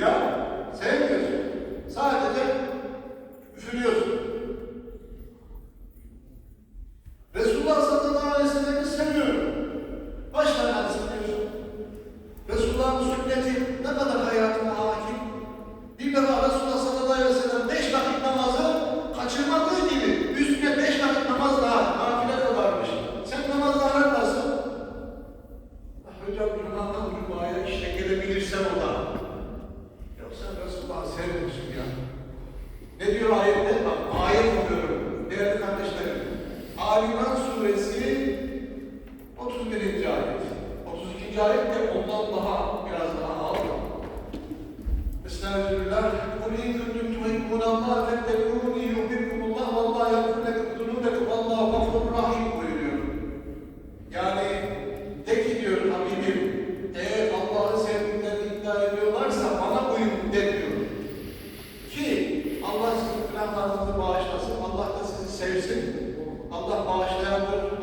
Ya sevmiyorsun. Sadece üfürüyorsun. Resulullah sallallahu aleyhi ve sellem'i seviyorum. Başka ne seviyorsun? Resulullah'ın sünneti ne kadar hayatıma hakim. Bir defa Resulullah sallallahu aleyhi ve sellem beş vakit namazı kaçırmadığı gibi üstüne beş vakit namaz daha nafile kadarmış. Sen namazların nasıl? Ah hocam Cuma'dan Cuma'ya işte gelebilirsem o da. Yoksa Resulullah'ı sevmiyorsun ya. Ne diyor ayette? Bak ayet okuyorum. Değerli kardeşlerim. Ali İmran suresi 31. ayet. 32. ayet de ondan daha biraz daha ağır. Estağfirullah. Kul in kuntum tuhibbunallaha günahlarınızı bağışlasın. Allah da sizi sevsin. Allah bağışlayandır,